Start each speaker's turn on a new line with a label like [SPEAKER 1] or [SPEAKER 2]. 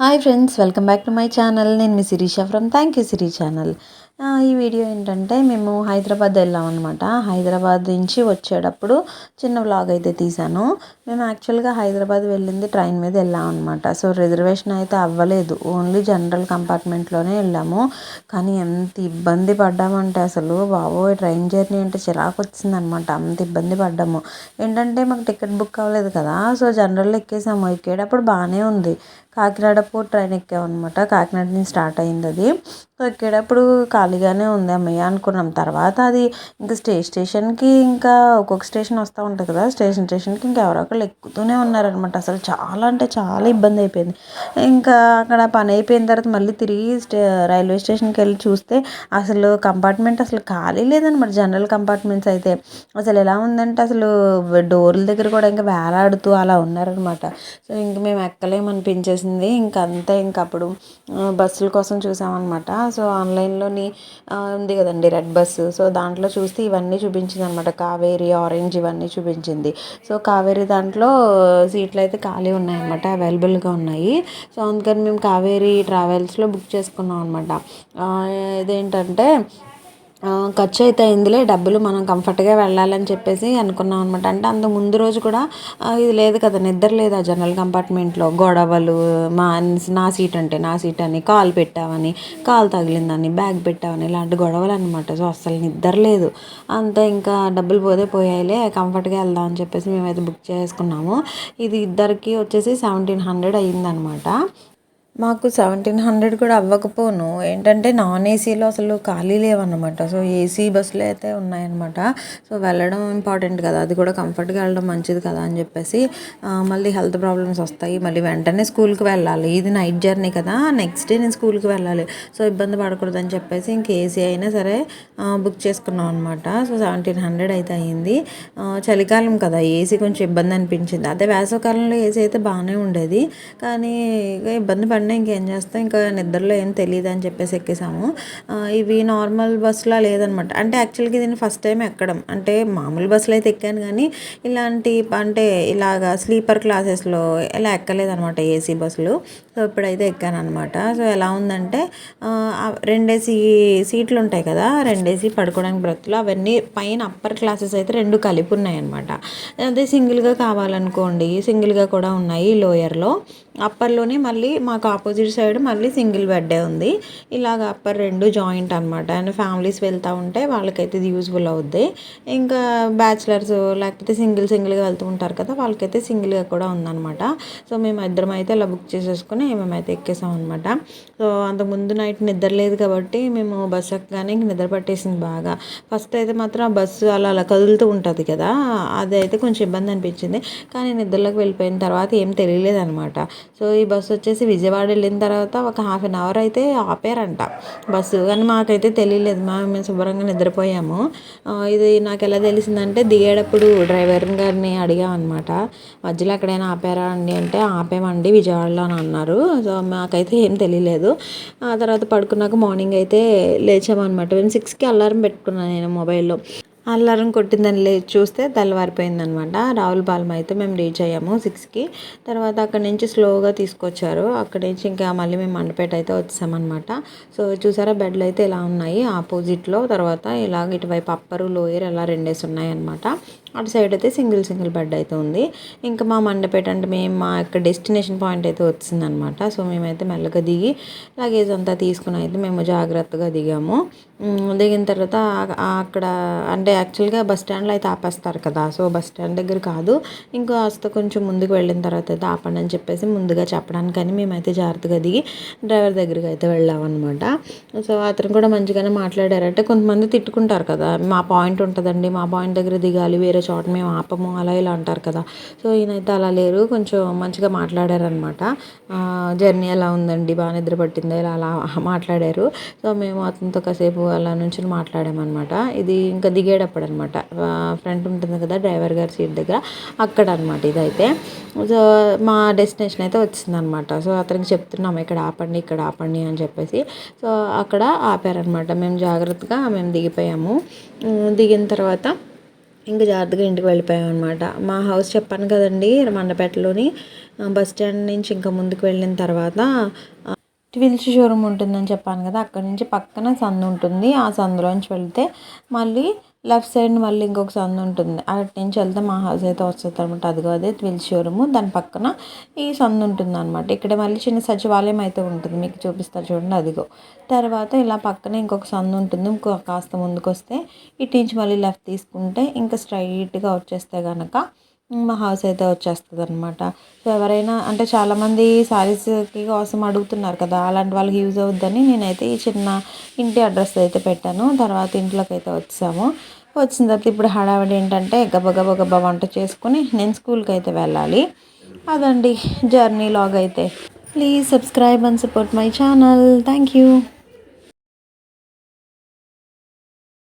[SPEAKER 1] Hi friends welcome back to my channel నేను మీ Sirisha from thank you Siri channel ఈ video ఏంటంటే మేము హైదరాబాద్ వెళ్ళాం అనమాట హైదరాబాద్ నుంచి వచ్చేటప్పుడు చిన్న వ్లాగ్ అయితే తీశాను. మేము యాక్చువల్గా హైదరాబాద్ వెళ్ళింది ట్రైన్ మీద వెళ్ళాం అనమాట సో రిజర్వేషన్ అయితే అవ్వలేదు. ఓన్లీ జనరల్ కంపార్ట్మెంట్లోనే వెళ్ళాము. కానీ ఎంత ఇబ్బంది పడ్డామంటే అసలు బాబోయ్ ట్రైన్ జర్నీ అంటే చిరాకు వచ్చింది అనమాట అంత ఇబ్బంది పడ్డాము. ఏంటంటే మాకు టికెట్ బుక్ అవ్వలేదు కదా. సో జనరల్లో ఎక్కేసాము. ఎక్కేటప్పుడు బాగానే ఉంది. కాకినాడ పోర్ట్ ట్రైన్ ఎక్కామన్నమాట. కాకినాడ నుంచి స్టార్ట్ అయింది అది. ఎక్కేటప్పుడు ఖాళీగానే ఉంది అమ్మయ్య అనుకున్నాం. తర్వాత అది ఇంకా స్టే స్టేషన్కి ఇంకా ఒక్కొక్క స్టేషన్ వస్తూ ఉంటుంది కదా స్టేషన్ స్టేషన్కి ఇంకా ఎవరో ఒకళ్ళు ఎక్కుతూనే ఉన్నారనమాట అసలు చాలా అంటే చాలా ఇబ్బంది అయిపోయింది. ఇంకా అక్కడ పని అయిపోయిన తర్వాత మళ్ళీ తిరిగి స్టే రైల్వే స్టేషన్కి వెళ్ళి చూస్తే అసలు కంపార్ట్మెంట్ అసలు ఖాళీ లేదనమాట జనరల్ కంపార్ట్మెంట్స్ అయితే అసలు ఎలా ఉందంటే అసలు డోర్ల దగ్గర కూడా ఇంకా వేలాడుతూ అలా ఉన్నారనమాట సో ఇంక మేము ఎక్కలేమనిపించేసింది. ఇంక ఇంకప్పుడు అప్పుడు బస్సుల కోసం చూసామన్నమాట. సో ఆన్లైన్లోని ఉంది కదండి రెడ్ బస్సు. సో దాంట్లో చూస్తే ఇవన్నీ చూపించింది అనమాట కావేరి ఆరెంజ్ ఇవన్నీ చూపించింది. సో కావేరి దాంట్లో సీట్లు అయితే ఖాళీ ఉన్నాయన్నమాట అవైలబుల్గా ఉన్నాయి. సో అందుకని మేము కావేరి ట్రావెల్స్లో బుక్ చేసుకున్నాం అనమాట ఇదేంటంటే ఖర్చు అయితే అయిందిలే డబ్బులు మనం కంఫర్ట్గా వెళ్ళాలని చెప్పేసి అనుకున్నాం అనమాట అంటే అంత ముందు రోజు కూడా ఇది లేదు కదా నిద్ర లేదు ఆ జనరల్ కంపార్ట్మెంట్లో. గొడవలు మా నా సీట్ అంటే నా సీట్ అని కాల్ పెట్టావని కాల్ తగిలిందని బ్యాగ్ పెట్టావని ఇలాంటి గొడవలు అనమాట సో అస్సలు నిద్ర లేదు. అంతే ఇంకా డబ్బులు పోతే పోయాయిలే కంఫర్ట్గా వెళ్దాం అని చెప్పేసి మేమైతే బుక్ చేసుకున్నాము. ఇది ఇద్దరికి వచ్చేసి సెవెంటీన్ హండ్రెడ్ అయ్యిందనమాట మాకు సెవెంటీన్ హండ్రెడ్ కూడా అవ్వకపోను. ఏంటంటే నాన్ ఏసీలో అసలు ఖాళీ లేవన్నమాట. సో ఏసీ బస్సులు అయితే ఉన్నాయన్నమాట. సో వెళ్ళడం ఇంపార్టెంట్ కదా. అది కూడా కంఫర్ట్గా వెళ్ళడం మంచిది కదా అని చెప్పేసి మళ్ళీ హెల్త్ ప్రాబ్లమ్స్ వస్తాయి. మళ్ళీ వెంటనే స్కూల్కి వెళ్ళాలి. ఇది నైట్ జర్నీ కదా. నెక్స్ట్ డే నేను స్కూల్కి వెళ్ళాలి. సో ఇబ్బంది పడకూడదు అని చెప్పేసి ఇంక ఏసీ అయినా సరే బుక్ చేసుకున్నాం అనమాట సో సెవెంటీన్ హండ్రెడ్ అయితే అయ్యింది చలికాలం కదా. ఏసీ కొంచెం ఇబ్బంది అనిపించింది. అదే వేసవకాలంలో ఏసీ అయితే బాగానే ఉండేది. కానీ ఇబ్బంది పడి వెంటనే ఇంకేం చేస్తాం? ఇంకా నిద్రలో ఏం తెలియదు అని చెప్పేసి ఎక్కేసాము. ఇవి నార్మల్ బస్సులా లేదనమాట. అంటే యాక్చువల్గా దీన్ని ఫస్ట్ టైం ఎక్కడం. అంటే మామూలు బస్సులో అయితే ఎక్కాను కానీ ఇలాంటి అంటే ఇలాగా స్లీపర్ క్లాసెస్లో ఇలా ఎక్కలేదనమాట ఏసీ బస్సులు సో ఇప్పుడైతే ఎక్కాను అనమాట సో ఎలా ఉందంటే రెండేసి సీట్లు ఉంటాయి కదా రెండేసి పడుకోవడానికి బ్రతులు అవన్నీ పైన అప్పర్ క్లాసెస్ అయితే రెండు కలిపి ఉన్నాయి అనమాట అదే సింగిల్గా కావాలనుకోండి సింగిల్గా కూడా ఉన్నాయి లోయర్లో. అప్పర్లోనే మళ్ళీ మాకు ఆపోజిట్ సైడ్ మళ్ళీ సింగిల్ బెడ్డే ఉంది. ఇలాగ అప్పర్ రెండు జాయింట్ అనమాట అండ్ ఫ్యామిలీస్ వెళ్తూ ఉంటే వాళ్ళకైతే ఇది యూజ్ఫుల్ అవుద్ది. ఇంకా బ్యాచిలర్స్ లేకపోతే సింగిల్ సింగిల్గా వెళ్తూ ఉంటారు కదా వాళ్ళకైతే సింగిల్గా కూడా ఉందన్నమాట. సో మేము ఇద్దరం అయితే ఇలా బుక్ చేసేసుకుని మేమైతే ఎక్కేసాం అనమాట సో అంతకుముందు నైట్ నిద్ర లేదు కాబట్టి మేము బస్సు ఎక్కగానే ఇంక నిద్ర పట్టేసింది బాగా. ఫస్ట్ అయితే మాత్రం ఆ బస్సు అలా అలా కదులుతూ ఉంటుంది కదా అది అయితే కొంచెం ఇబ్బంది అనిపించింది. కానీ నిద్రలోకి వెళ్ళిపోయిన తర్వాత ఏం తెలియలేదు అనమాట సో ఈ బస్సు వచ్చేసి విజయవాడ వెళ్ళిన తర్వాత ఒక హాఫ్ అన్ అవర్ అయితే ఆపారంట బస్సు. కానీ మాకైతే తెలియలేదు మా మేము శుభ్రంగా నిద్రపోయాము. ఇది నాకు ఎలా తెలిసిందంటే దిగేటప్పుడు డ్రైవర్ గారిని అడిగామన్నమాట. మధ్యలో ఎక్కడైనా ఆపారా అండి అంటే ఆపామండి విజయవాడలో అని అన్నారు. సో మాకైతే ఏం తెలియలేదు. ఆ తర్వాత పడుకున్నాక మార్నింగ్ అయితే లేచామన్నమాట. మేము సిక్స్కి అలారం పెట్టుకున్నాను నేను మొబైల్లో. అల్లారం కొట్టిందని లే చూస్తే తెల్లవారిపోయిందనమాట. రావులపాలెం అయితే మేము రీచ్ అయ్యాము సిక్స్కి. తర్వాత అక్కడి నుంచి స్లోగా తీసుకొచ్చారు. అక్కడి నుంచి ఇంకా మళ్ళీ మేము మండపేట అయితే వచ్చామన్నమాట సో చూసారా బెడ్లు అయితే ఇలా ఉన్నాయి. ఆపోజిట్లో తర్వాత ఇలాగ ఇటువైపు అప్పరు లోయర్ అలా రెండేసి ఉన్నాయన్నమాట. అటు సైడ్ అయితే సింగిల్ సింగిల్ బెడ్ అయితే ఉంది. ఇంకా మా మండపేట అంటే మేము మా యొక్క డెస్టినేషన్ పాయింట్ అయితే వచ్చిందనమాట. సో మేమైతే మెల్లగా దిగి లగేజ్ అంతా తీసుకుని అయితే మేము జాగ్రత్తగా దిగాము. దిగిన తర్వాత అక్కడ అంటే యాక్చువల్గా బస్ స్టాండ్లో అయితే ఆపేస్తారు కదా. సో బస్ స్టాండ్ దగ్గర కాదు. ఇంకా కాస్త కొంచెం ముందుకు వెళ్ళిన తర్వాత అయితే ఆపండి అని చెప్పేసి ముందుగా చెప్పడానికని మేమైతే జాగ్రత్తగా దిగి డ్రైవర్ దగ్గరికి అయితే వెళ్ళామన్నమాట. సో అతను కూడా మంచిగానే మాట్లాడారంటే కొంతమంది తిట్టుకుంటారు కదా. మా పాయింట్ ఉంటుందండి. మా పాయింట్ దగ్గర దిగాలి. వేరే చోట మేము ఆపము అలా ఇలా అంటారు కదా. సో ఈయనైతే అలా లేరు. కొంచెం మంచిగా మాట్లాడారనమాట జర్నీ ఎలా ఉందండి? బాగా నిద్ర పట్టిందా? ఇలా అలా మాట్లాడారు. సో మేము అతనితో కాసేపు అలా నుంచి మాట్లాడామన్నమాట. ఇది ఇంకా దిగేటప్పుడు అనమాట ఫ్రంట్ ఉంటుంది కదా డ్రైవర్ గారి సీట్ దగ్గర. అక్కడ అనమాట ఇదైతే. సో మా డెస్టినేషన్ అయితే వచ్చిందనమాట సో అతనికి చెప్తున్నాము ఇక్కడ ఆపండి ఇక్కడ ఆపండి అని చెప్పేసి. సో అక్కడ ఆపారనమాట మేము జాగ్రత్తగా మేము దిగిపోయాము. దిగిన తర్వాత ఇంకా జాగ్రత్తగా ఇంటికి వెళ్ళిపోయాం అనమాట మా హౌస్ చెప్పాను కదండి మండపేటలోని బస్ స్టాండ్ నుంచి ఇంకా ముందుకు వెళ్ళిన తర్వాత ట్విల్స్ షోరూమ్ ఉంటుందని చెప్పాను కదా అక్కడ నుంచి పక్కన సందు ఉంటుంది. ఆ సందులోంచి వెళ్తే మళ్ళీ లెఫ్ట్ సైడ్ మళ్ళీ ఇంకొక సందు ఉంటుంది. అటు నుంచి వెళ్తే మా హౌస్ అయితే వస్తుంది అనమాట. అదిగో అదే ట్విల్స్ షోరూమ్. దాని పక్కన ఈ సందు ఉంటుంది అనమాట ఇక్కడ మళ్ళీ చిన్న సచివాలయం అయితే ఉంటుంది. మీకు చూపిస్తా చూడండి అదిగో. తర్వాత ఇలా పక్కన ఇంకొక సందు ఉంటుంది. ఇంకో కాస్త ముందుకు వస్తే ఇటు నుంచి మళ్ళీ లెఫ్ట్ తీసుకుంటే ఇంకా స్ట్రైట్గా వచ్చేస్తే కనుక మా హౌస్ అయితే వచ్చేస్తుంది అనమాట సో ఎవరైనా అంటే చాలామంది శారీస్కి కోసం అడుగుతున్నారు కదా అలాంటి వాళ్ళకి యూజ్ అవుద్దని నేనైతే ఈ చిన్న ఇంటి అడ్రస్ అయితే పెట్టాను. తర్వాత ఇంట్లోకి అయితే వచ్చాము. వచ్చిన తర్వాత ఇప్పుడు హడావిడి ఏంటంటే గబగబ గబ వంట చేసుకుని నేను స్కూల్కి అయితే వెళ్ళాలి. అదండి జర్నీ లాగ్ అయితే. Please subscribe and support my channel thank you